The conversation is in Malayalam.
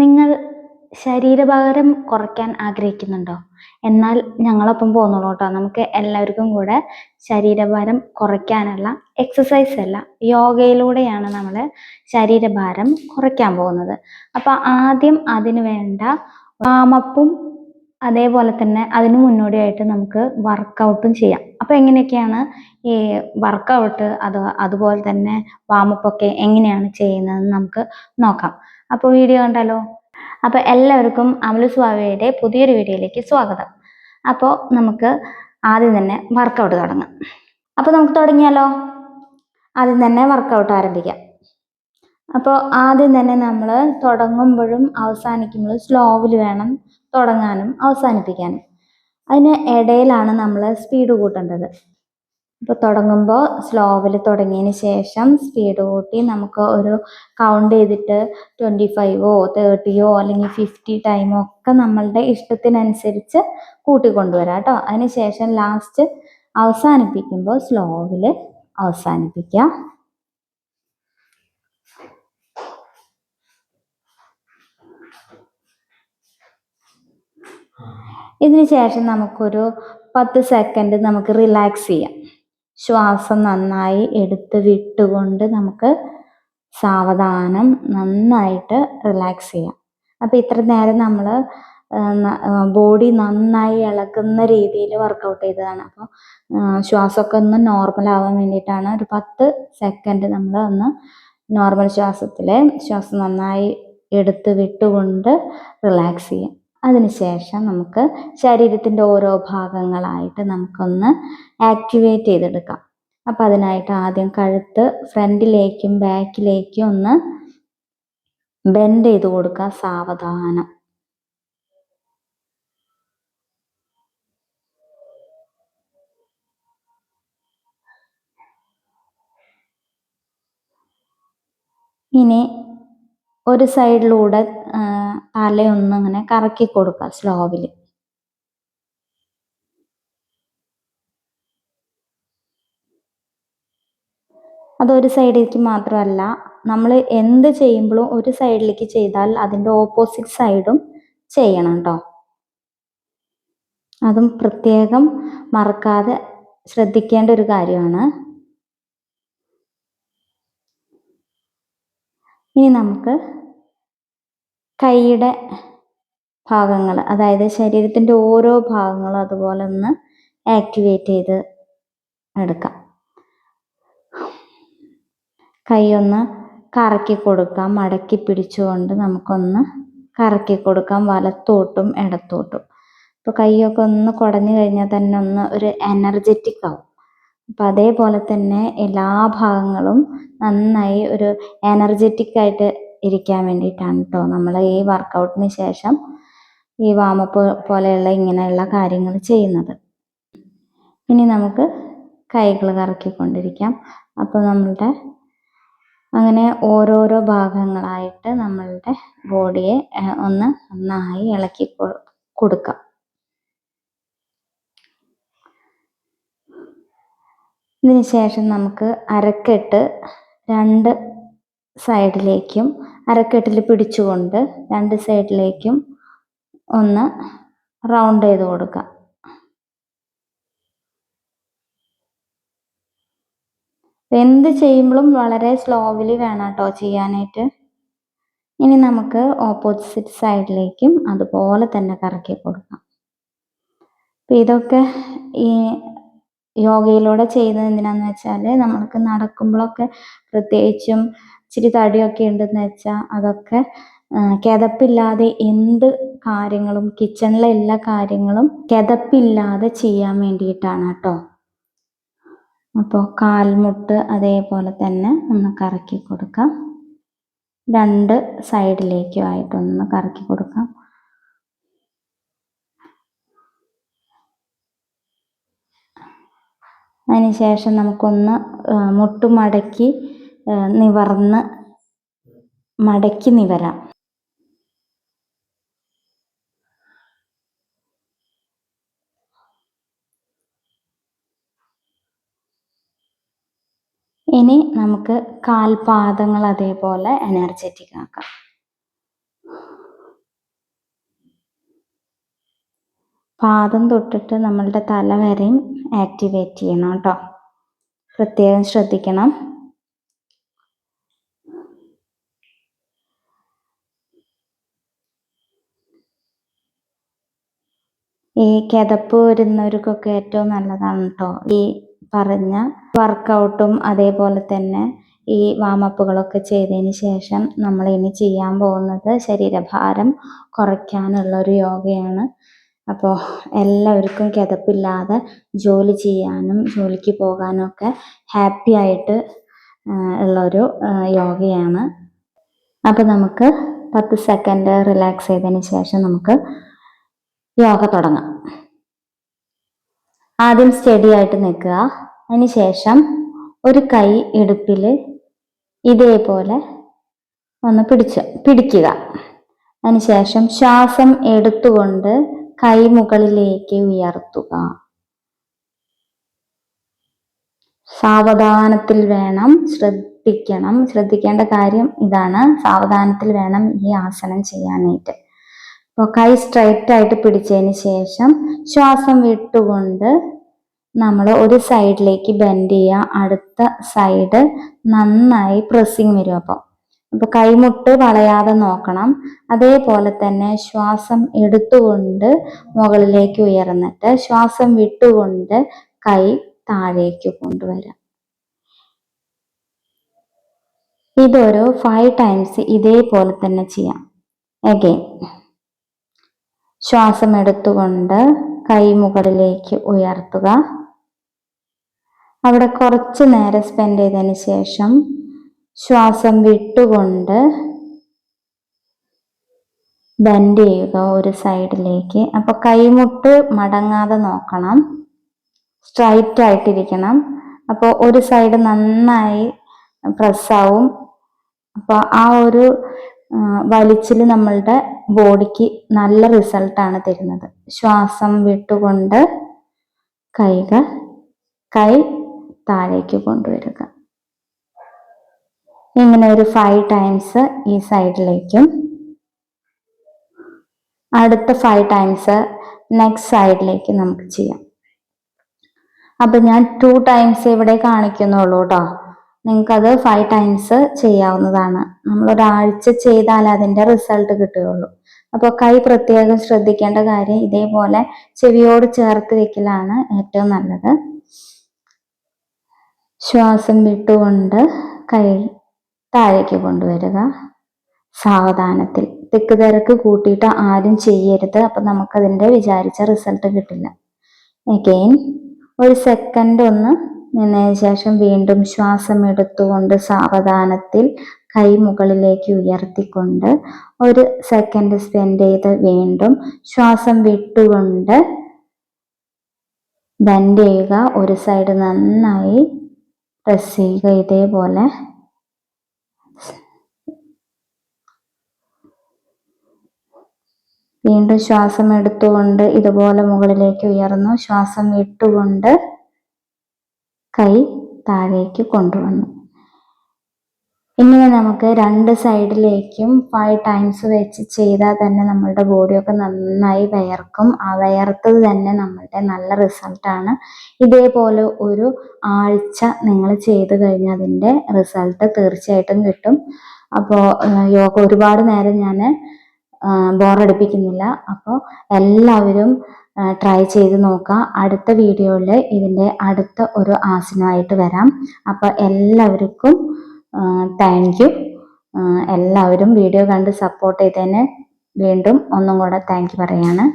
നിങ്ങൾ ശരീരഭാരം കുറയ്ക്കാൻ ആഗ്രഹിക്കുന്നുണ്ടോ? എന്നാൽ ഞങ്ങളൊപ്പം പോന്നോളൂ കേട്ടോ. നമുക്ക് എല്ലാവർക്കും കൂടെ ശരീരഭാരം കുറയ്ക്കാനുള്ള എക്സസൈസ് അല്ല യോഗയിലൂടെയാണ് നമ്മൾ ശരീരഭാരം കുറയ്ക്കാൻ പോകുന്നത്. അപ്പോൾ ആദ്യം അതിന് വേണ്ട വാമപ്പും അതേപോലെ തന്നെ അതിന് മുന്നോടിയായിട്ട് നമുക്ക് വർക്കൗട്ടും ചെയ്യാം. അപ്പോൾ എങ്ങനെയൊക്കെയാണ് ഈ വർക്കൗട്ട് അത് അതുപോലെ തന്നെ വാമപ്പൊക്കെ എങ്ങനെയാണ് ചെയ്യുന്നതെന്ന് നമുക്ക് നോക്കാം. അപ്പോൾ വീഡിയോ കണ്ടാലോ അപ്പോൾ എല്ലാവർക്കും അമലു സ്വാമിയുടെ പുതിയൊരു വീഡിയോയിലേക്ക് സ്വാഗതം. അപ്പോൾ നമുക്ക് ആദ്യം തന്നെ വർക്കൗട്ട് തുടങ്ങാം. അപ്പോൾ നമുക്ക് തുടങ്ങിയാലോ? ആദ്യം തന്നെ വർക്കൗട്ട് ആരംഭിക്കാം. അപ്പോൾ ആദ്യം തന്നെ നമ്മൾ തുടങ്ങുമ്പോഴും അവസാനിക്കുമ്പോഴും സ്ലോവിൽ വേണം തുടങ്ങാനും അവസാനിപ്പിക്കാനും. അതിന് ഇടയിലാണ് നമ്മൾ സ്പീഡ് കൂട്ടേണ്ടത്. ഇപ്പോൾ തുടങ്ങുമ്പോൾ സ്ലോവിൽ തുടങ്ങിയതിന് ശേഷം സ്പീഡ് കൂട്ടി നമുക്ക് ഒരു കൗണ്ട് ചെയ്തിട്ട് ട്വന്റി ഫൈവോ തേർട്ടിയോ അല്ലെങ്കിൽ ഫിഫ്റ്റി ടൈമോ ഒക്കെ നമ്മളുടെ ഇഷ്ടത്തിനനുസരിച്ച് കൂട്ടിക്കൊണ്ടുവരാം കേട്ടോ അതിന് ശേഷം ലാസ്റ്റ് അവസാനിപ്പിക്കുമ്പോൾ സ്ലോവിൽ അവസാനിപ്പിക്കാം. ഇതിന് ശേഷം നമുക്കൊരു പത്ത് സെക്കൻഡ് നമുക്ക് റിലാക്സ് ചെയ്യാം. ശ്വാസം നന്നായി എടുത്ത് വിട്ടുകൊണ്ട് നമുക്ക് സാവധാനം നന്നായിട്ട് റിലാക്സ് ചെയ്യാം. അപ്പോൾ ഇത്ര നേരം നമ്മൾ ബോഡി നന്നായി ഇളക്കുന്ന രീതിയിൽ വർക്കൗട്ട് ചെയ്തതാണ്. അപ്പോൾ ശ്വാസമൊക്കെ ഒന്ന് നോർമൽ ആവാൻ വേണ്ടിയിട്ടാണ് ഒരു പത്ത് സെക്കൻഡ് നമ്മൾ ഒന്ന് നോർമൽ ശ്വാസത്തിൽ ശ്വാസം നന്നായി എടുത്ത് വിട്ടുകൊണ്ട് റിലാക്സ് ചെയ്യാം. അതിനുശേഷം നമുക്ക് ശരീരത്തിന്റെ ഓരോ ഭാഗങ്ങളായിട്ട് നമുക്കൊന്ന് ആക്ടിവേറ്റ് ചെയ്തെടുക്കാം. അപ്പം അതിനായിട്ട് ആദ്യം കഴുത്ത് ഫ്രണ്ടിലേക്കും ബാക്കിലേക്കും ഒന്ന് ബെൻഡ് ചെയ്ത് കൊടുക്കുക സാവധാനം. ഇനി ഒരു സൈഡിലൂടെ തലയൊന്ന് ഇങ്ങനെ കറക്കി കൊടുക്കുക സ്ലോവിൽ. അതൊരു സൈഡിലേക്ക് മാത്രമല്ല നമ്മൾ എന്ത് ചെയ്യുമ്പോഴും ഒരു സൈഡിലേക്ക് ചെയ്താൽ അതിന്റെ ഓപ്പോസിറ്റ് സൈഡും ചെയ്യണം കേട്ടോ. അതും പ്രത്യേകം മറക്കാതെ ശ്രദ്ധിക്കേണ്ട ഒരു കാര്യമാണ്. ഇനി നമുക്ക് കൈയുടെ ഭാഗങ്ങൾ അതായത് ശരീരത്തിന്റെ ഓരോ ഭാഗങ്ങളും അതുപോലെ ഒന്ന് ആക്ടിവേറ്റ് ചെയ്ത് എടുക്കാം. കൈ ഒന്ന് കറക്കി കൊടുക്കാം. മടക്കി പിടിച്ചുകൊണ്ട് നമുക്കൊന്ന് കറക്കി കൊടുക്കാം. വലത്തോട്ടും ഇടത്തോട്ടും. ഇപ്പോൾ കൈയൊക്കെ ഒന്ന് കുടഞ്ഞു കഴിഞ്ഞാൽ തന്നെ ഒന്ന് ഒരു എനർജറ്റിക് ആവും. അപ്പം അതേപോലെ തന്നെ എല്ലാ ഭാഗങ്ങളും നന്നായി ഒരു എനർജറ്റിക് ആയിട്ട് ഇരിക്കാൻ വേണ്ടിയിട്ടാണ് കേട്ടോ നമ്മൾ ഈ വർക്കൗട്ടിന് ശേഷം ഈ വാമപ്പ് പോലെയുള്ള ഇങ്ങനെയുള്ള കാര്യങ്ങൾ ചെയ്യുന്നത്. ഇനി നമുക്ക് കൈകൾ കറക്കിക്കൊണ്ടിരിക്കാം. അപ്പോൾ നമ്മളുടെ അങ്ങനെ ഓരോരോ ഭാഗങ്ങളായിട്ട് നമ്മളുടെ ബോഡിയെ ഒന്ന് നന്നായി ഇളക്കി കൊടുക്കാം. ഇതിന് ശേഷം നമുക്ക് അരക്കെട്ട് രണ്ട് സൈഡിലേക്കും അരക്കെട്ടിൽ പിടിച്ചുകൊണ്ട് രണ്ട് സൈഡിലേക്കും ഒന്ന് റൗണ്ട് ചെയ്ത് കൊടുക്കുക എന്ത് ചെയ്യുമ്പോഴും വളരെ സ്ലോവിൽ വേണം കേട്ടോ ചെയ്യാനായിട്ട്. ഇനി നമുക്ക് ഓപ്പോസിറ്റ് സൈഡിലേക്കും അതുപോലെ തന്നെ കറക്കി കൊടുക്കാം. അപ്പം ഇതൊക്കെ ഈ യോഗയിലൂടെ ചെയ്യുന്നത് എന്തിനാന്ന് വെച്ചാൽ നമ്മൾക്ക് നടക്കുമ്പോഴൊക്കെ പ്രത്യേകിച്ചും ഇച്ചിരി തടിയൊക്കെ ഉണ്ടെന്ന് വെച്ചാൽ അതൊക്കെ കിതപ്പില്ലാതെ എന്ത് കാര്യങ്ങളും കിച്ചണിലെ എല്ലാ കാര്യങ്ങളും കിതപ്പില്ലാതെ ചെയ്യാൻ വേണ്ടിയിട്ടാണ് കേട്ടോ. അപ്പോൾ കാൽമുട്ട് അതേപോലെ തന്നെ ഒന്ന് കറക്കി കൊടുക്കാം. രണ്ട് സൈഡിലേക്കും ആയിട്ടൊന്ന് കറക്കി കൊടുക്കാം. അതിനുശേഷം നമുക്കൊന്ന് മുട്ടുമടക്കി നിവർന്ന് മടക്കി നിവരാം. ഇനി നമുക്ക് കാൽപാദങ്ങൾ അതേപോലെ എനർജറ്റിക് ആക്കാം. പാദം തൊട്ടിട്ട് നമ്മളുടെ തല വരെയും ആക്ടിവേറ്റ് ചെയ്യണം കേട്ടോ. പ്രത്യേകം ശ്രദ്ധിക്കണം. ഈ കിതപ്പ് വരുന്നവർക്കൊക്കെ ഏറ്റവും നല്ലതാണ് കേട്ടോ ഈ പറഞ്ഞ വർക്കൗട്ടും അതേപോലെ തന്നെ ഈ വാമപ്പുകളൊക്കെ ചെയ്തതിന് ശേഷം നമ്മൾ ഇനി ചെയ്യാൻ പോകുന്നത് ശരീരഭാരം കുറയ്ക്കാനുള്ള ഒരു യോഗയാണ്. അപ്പോൾ എല്ലാവർക്കും കിതപ്പില്ലാതെ ജോലി ചെയ്യാനും ജോലിക്ക് പോകാനും ഒക്കെ ഹാപ്പി ആയിട്ട് ഉള്ളൊരു യോഗയാണ്. അപ്പോൾ നമുക്ക് പത്ത് സെക്കൻഡ് റിലാക്സ് ചെയ്തതിന് ശേഷം നമുക്ക് യോഗ തുടങ്ങാം. ആദ്യം സ്റ്റഡി ആയിട്ട് നിൽക്കുക. അതിനുശേഷം ഒരു കൈ ഇടുപ്പിൽ ഇതേപോലെ ഒന്ന് പിടിച്ച പിടിക്കുക. അതിനുശേഷം ശ്വാസം എടുത്തുകൊണ്ട് കൈ മുകളിലേക്ക് ഉയർത്തുക. സാവധാനത്തിൽ വേണം ശ്രദ്ധിക്കണം. ശ്രദ്ധിക്കേണ്ട കാര്യം ഇതാണ്. സാവധാനത്തിൽ വേണം ഈ ആസനം ചെയ്യാനായിട്ട്. കൈ സ്ട്രൈറ്റ് ആയിട്ട് പിടിച്ചതിന് ശേഷം ശ്വാസം വിട്ടുകൊണ്ട് നമ്മൾ ഒരു സൈഡിലേക്ക് ബെൻഡ് ചെയ്യുക. അടുത്ത സൈഡ് നന്നായി പ്രസ്സിങ് വരും അപ്പോൾ അപ്പോൾ കൈമുട്ട് വളയാതെ നോക്കണം. അതേപോലെ തന്നെ ശ്വാസം എടുത്തുകൊണ്ട് മുകളിലേക്ക് ഉയർന്നിട്ട് ശ്വാസം വിട്ടുകൊണ്ട് കൈ താഴേക്ക് കൊണ്ടുവരാം. ഇതൊരു ഫൈവ് ടൈംസ് ഇതേപോലെ തന്നെ ചെയ്യാം. അഗെയിൻ ശ്വാസം എടുത്തുകൊണ്ട് കൈ മുകളിലേക്ക് ഉയർത്തുക. അവിടെ കുറച്ച് നേരം സ്പെൻഡ് ചെയ്തതിന് ശേഷം ശ്വാസം വിട്ടുകൊണ്ട് ബെൻഡ് ചെയ്യുക ഒരു സൈഡിലേക്ക് അപ്പൊ കൈമുട്ട് മടങ്ങാതെ നോക്കണം. സ്ട്രൈറ്റ് ആയിട്ടിരിക്കണം. അപ്പോൾ ഒരു സൈഡ് നന്നായി പ്രസ്സാവും അപ്പോൾ ആ ഒരു വലിച്ചിൽ നമ്മളുടെ ബോഡിക്ക് നല്ല റിസൾട്ടാണ് തരുന്നത്. ശ്വാസം വിട്ടുകൊണ്ട് കൈകൾ കൈ താഴേക്ക് കൊണ്ടുവരിക. ഇങ്ങനെ ഒരു ഫൈവ് ടൈംസ് ഈ സൈഡിലേക്കും അടുത്ത ഫൈവ് ടൈംസ് നെക്സ്റ്റ് സൈഡിലേക്ക് നമുക്ക് ചെയ്യാം. അപ്പൊ ഞാൻ ടു ടൈംസ് ഇവിടെ കാണിക്കുന്നുള്ളൂ കേട്ടോ നിങ്ങൾക്കത് ഫൈവ് ടൈംസ് ചെയ്യാവുന്നതാണ്. നമ്മൾ ഒരാഴ്ച ചെയ്താൽ അതിന്റെ റിസൾട്ട് കിട്ടുകയുള്ളൂ. അപ്പോൾ കൈ പ്രത്യേകം ശ്രദ്ധിക്കേണ്ട കാര്യം ഇതേപോലെ ചെവിയോട് ചേർത്ത് വെക്കലാണ് ഏറ്റവും നല്ലത്. ശ്വാസം വിട്ടുകൊണ്ട് കൈ താഴേക്ക് കൊണ്ടുവരിക. സാവധാനത്തിൽ. തെക്ക് തിരക്ക് കൂട്ടിയിട്ട് ആരും ചെയ്യരുത്. അപ്പം നമുക്കതിന്റെ വിചാരിച്ച റിസൾട്ട് കിട്ടില്ല. എഗെയിൻ ഒരു സെക്കൻഡ് ഒന്ന് നിന്നതിന് ശേഷം വീണ്ടും ശ്വാസം എടുത്തുകൊണ്ട് സാവധാനത്തിൽ കൈ മുകളിലേക്ക് ഉയർത്തിക്കൊണ്ട് ഒരു സെക്കൻഡ് സ്പെൻഡ് ചെയ്ത് വീണ്ടും ശ്വാസം വിട്ടുകൊണ്ട് ബെൻഡ് ചെയ്യുക. ഒരു സൈഡ് നന്നായി പ്രസ് ചെയ്യുക. ഇതേപോലെ. വീണ്ടും ശ്വാസം എടുത്തുകൊണ്ട് ഇതുപോലെ മുകളിലേക്ക് ഉയർന്നു. ശ്വാസം വിട്ടുകൊണ്ട് കൈ താഴേക്ക് കൊണ്ടുവന്നു. ഇങ്ങനെ നമുക്ക് രണ്ട് സൈഡിലേക്കും ഫൈവ് ടൈംസ് വെച്ച് ചെയ്താൽ തന്നെ നമ്മളുടെ ബോഡിയൊക്കെ നന്നായി വയർക്കും. ആ വയർത്തത് തന്നെ നമ്മളുടെ നല്ല റിസൾട്ടാണ് ഇതേപോലെ ഒരു ആഴ്ച നിങ്ങൾ ചെയ്ത് കഴിഞ്ഞാൽ അതിന്റെ റിസൾട്ട് തീർച്ചയായിട്ടും കിട്ടും. അപ്പോൾ യോഗ ഒരുപാട് നേരം ഞാൻ ബോറടിപ്പിക്കുന്നില്ല. അപ്പോൾ എല്ലാവരും ട്രൈ ചെയ്ത് നോക്കാം അടുത്ത വീഡിയോയിൽ ഇതിന്റെ അടുത്ത ഒരു ആസനമായിട്ട് വരാം. അപ്പോൾ എല്ലാവർക്കും താങ്ക് യു എല്ലാവരും വീഡിയോ കണ്ട് സപ്പോർട്ട് ചെയ്തതിന് വീണ്ടും ഒന്നും കൂടെ താങ്ക് യു പറയാണ്.